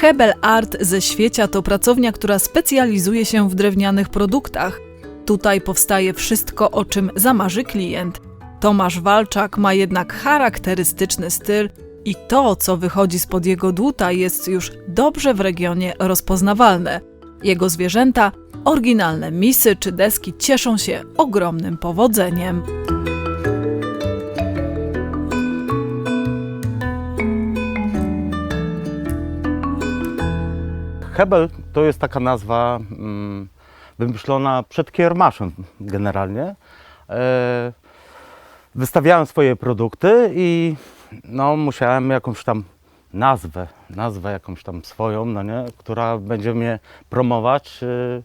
Hebel Art ze Świecia to pracownia, która specjalizuje się w drewnianych produktach. Tutaj powstaje wszystko, o czym zamarzy klient. Tomasz Walczak ma jednak charakterystyczny styl i to, co wychodzi spod jego dłuta, jest już dobrze w regionie rozpoznawalne. Jego zwierzęta, oryginalne misy czy deski cieszą się ogromnym powodzeniem. Hebel to jest taka nazwa mm, wymyślona przed kiermaszem generalnie. E, wystawiałem swoje produkty i no, musiałem jakąś tam nazwę, nazwę jakąś tam swoją, no nie, która będzie mnie promować y,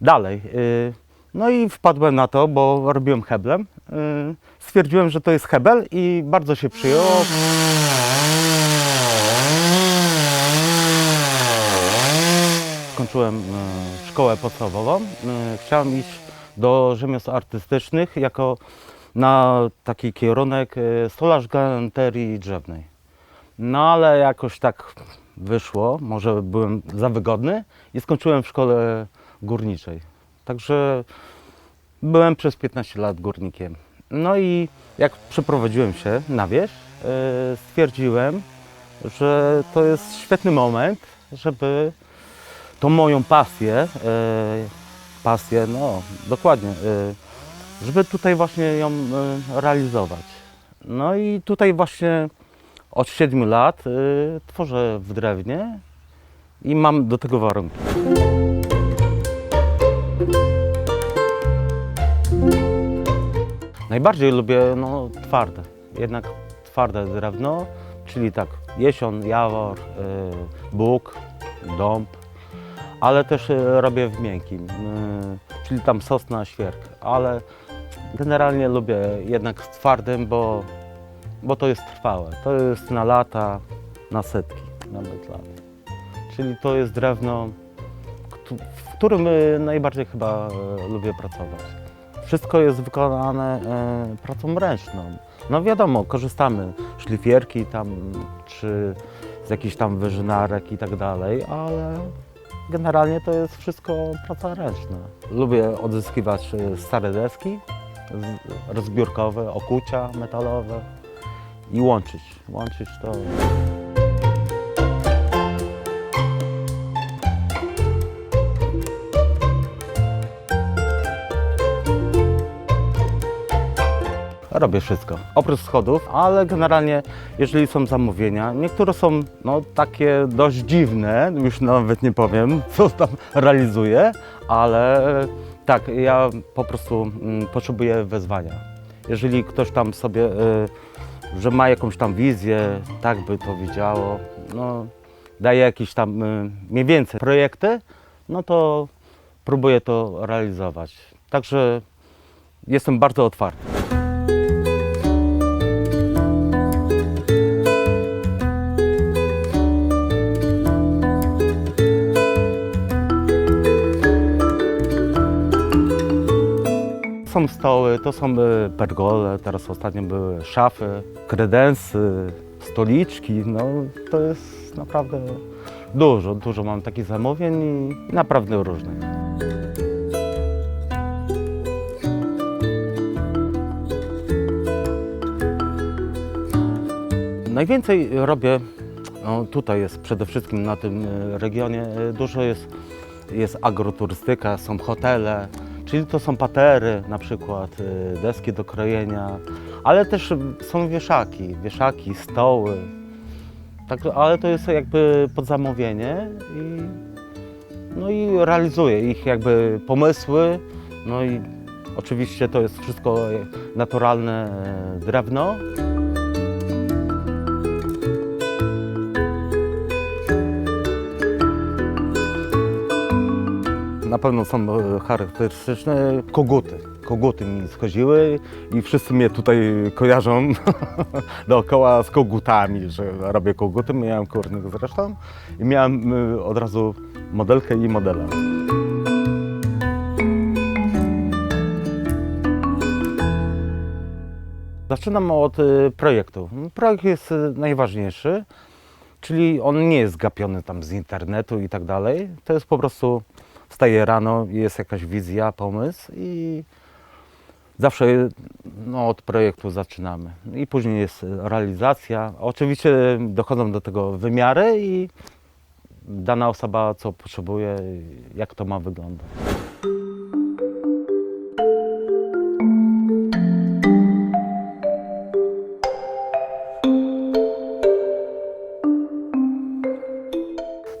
dalej. Y, no i wpadłem na to, bo robiłem heblem. Y, stwierdziłem, że to jest hebel i bardzo się przyjęło. Skończyłem e, szkołę podstawową. E, Chciałem iść do rzemiosł artystycznych jako na taki kierunek e, stolarz galanterii drzewnej. No ale jakoś tak wyszło, może byłem za wygodny i skończyłem w szkole górniczej. Także byłem przez 15 lat górnikiem. No i jak przeprowadziłem się na wieś, stwierdziłem, że to jest świetny moment, żeby tą moją pasję, e, pasję, no dokładnie, e, żeby tutaj właśnie ją e, realizować. No i tutaj właśnie od 7 lat tworzę w drewnie i mam do tego warunki. Najbardziej lubię no, twarde, jednak twarde drewno, czyli tak jesion, jawor, bóg, dąb, ale też y, robię w miękkim, y, czyli tam sosna, świerk, ale generalnie lubię jednak z twardym, bo, bo to jest trwałe, to jest na lata, na setki nawet lat. Czyli to jest drewno, w którym y, najbardziej chyba lubię pracować. Wszystko jest wykonane e, pracą ręczną. No wiadomo, korzystamy szlifierki tam, czy z jakichś tam wyżynarek i tak dalej, ale generalnie to jest wszystko praca ręczna. Lubię odzyskiwać e, stare deski rozbiórkowe, okucia metalowe i łączyć, łączyć to. Robię wszystko, oprócz schodów, ale generalnie jeżeli są zamówienia, niektóre są no, takie dość dziwne, już nawet nie powiem, co tam realizuję, ale tak, ja po prostu mm, potrzebuję wezwania. Jeżeli ktoś tam sobie, y, że ma jakąś tam wizję, tak by to widziało, no, daje jakieś tam y, mniej więcej projekty, no to próbuję to realizować. Także jestem bardzo otwarty. Są stoły, to są y, pergole, teraz ostatnio były szafy, kredensy, stoliczki. No, to jest naprawdę dużo, dużo mam takich zamówień i naprawdę różnych. Najwięcej robię, no tutaj jest przede wszystkim na tym y, regionie, y, dużo jest, jest agroturystyka, są hotele, czyli to są patery na przykład, y, deski do krojenia, ale też y, są wieszaki, wieszaki, stoły. Tak, ale to jest jakby pod zamówienie i, no i realizuję ich jakby pomysły, no i oczywiście to jest wszystko naturalne e, drewno. Na pewno są e, charakterystyczne koguty. Koguty mi schodziły i wszyscy mnie tutaj kojarzą dookoła z kogutami, że robię koguty. Miałem kurnik zresztą i miałem e, od razu modelkę i modela. Zaczynam od y, projektu. Projekt jest najważniejszy, czyli on nie jest zgapiony tam z internetu i tak dalej. To jest po prostu wstaję rano, jest jakaś wizja, pomysł i zawsze no, od projektu zaczynamy. I później jest realizacja. Oczywiście dochodzą do tego wymiary i dana osoba co potrzebuje, jak to ma wyglądać.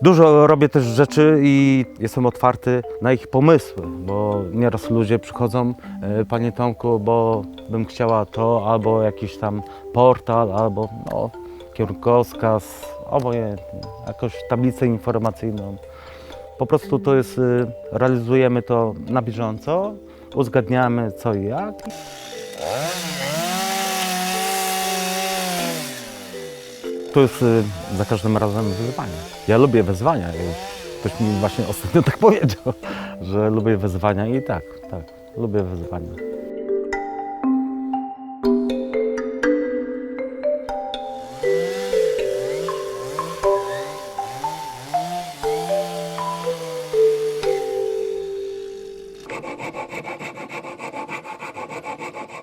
Dużo robię też rzeczy i jestem otwarty na ich pomysły, bo nieraz ludzie przychodzą, e, Panie Tomku, bo bym chciała to, albo jakiś tam portal, albo no, kierunkowskaz, obojętnie, jakąś tablicę informacyjną. Po prostu to jest, y, realizujemy to na bieżąco, uzgadniamy co i jak. To jest y, za każdym razem wyzwanie. Ja lubię wyzwania. i Ktoś mi właśnie ostatnio tak powiedział, że lubię wyzwania i tak, tak, lubię wyzwania.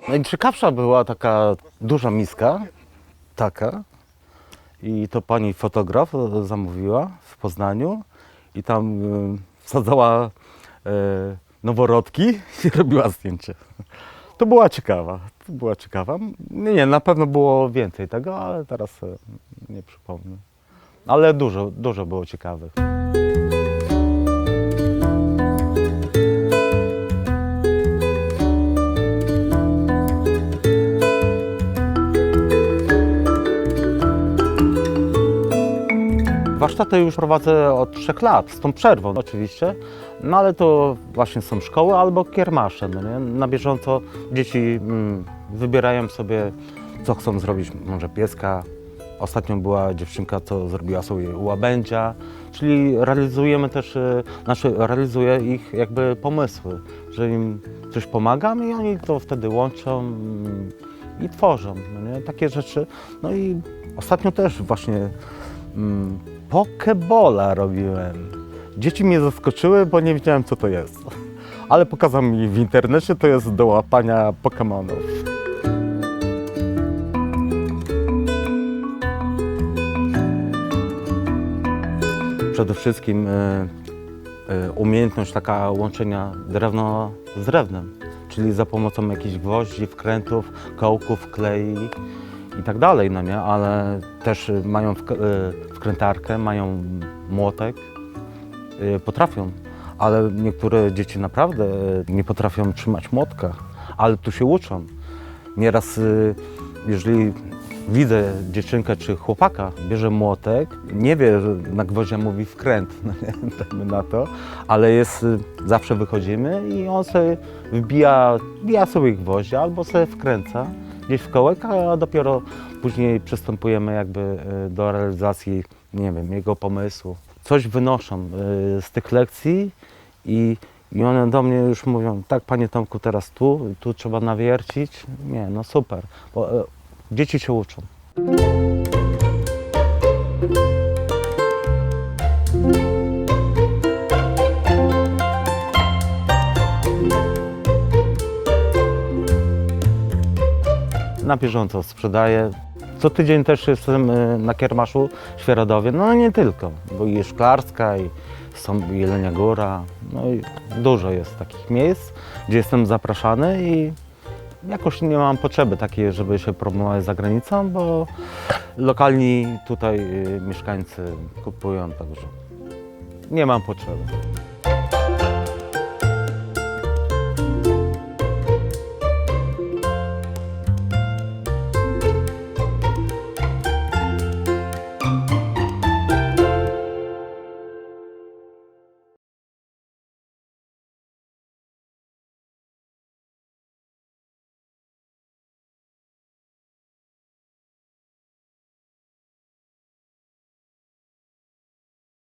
Najciekawsza była taka duża miska, taka, i to pani fotograf e, zamówiła w Poznaniu i tam e, wsadzała e, noworodki i robiła zdjęcie. To była ciekawa, to była ciekawa. Nie, nie, na pewno było więcej tego, ale teraz nie przypomnę. Ale dużo, dużo było ciekawych. Warsztaty już prowadzę od trzech lat, z tą przerwą oczywiście, no ale to właśnie są szkoły albo kiermasze, no nie? Na bieżąco dzieci mm, wybierają sobie, co chcą zrobić, może pieska. Ostatnio była dziewczynka, co zrobiła sobie łabędzia, czyli realizujemy też, e, znaczy realizuję ich jakby pomysły, że im coś pomagam i oni to wtedy łączą mm, i tworzą, no nie? takie rzeczy. No i ostatnio też właśnie mm, Pokebola robiłem. Dzieci mnie zaskoczyły, bo nie wiedziałem co to jest. Ale pokazał mi w internecie, to jest do łapania Pokemonów. Przede wszystkim e, e, umiejętność taka łączenia drewno z drewnem, czyli za pomocą jakichś gwoździ, wkrętów, kołków, klei i tak dalej, no nie, ale też y, mają wk- y, wkrętarkę, mają młotek, y, potrafią, ale niektóre dzieci naprawdę y, nie potrafią trzymać młotka, ale tu się uczą. Nieraz, y, jeżeli widzę dziewczynkę czy chłopaka, bierze młotek, nie wie, na gwoździa mówi wkręt, no dajmy na to, ale jest, zawsze wychodzimy i on sobie wbija, wbija sobie gwoździa albo sobie wkręca gdzieś w kołek, a dopiero później przystępujemy jakby y, do realizacji, nie wiem, jego pomysłu. Coś wynoszą y, z tych lekcji i, i one do mnie już mówią, tak panie Tomku, teraz tu, tu trzeba nawiercić. Nie, no super, bo y, dzieci się uczą. na bieżąco sprzedaję. Co tydzień też jestem y, na kiermaszu Świeradowie, no nie tylko, bo i Szklarska, i są Jelenia Góra, no i dużo jest takich miejsc, gdzie jestem zapraszany i jakoś nie mam potrzeby takiej, żeby się promować za granicą, bo lokalni tutaj y, mieszkańcy kupują, także nie mam potrzeby.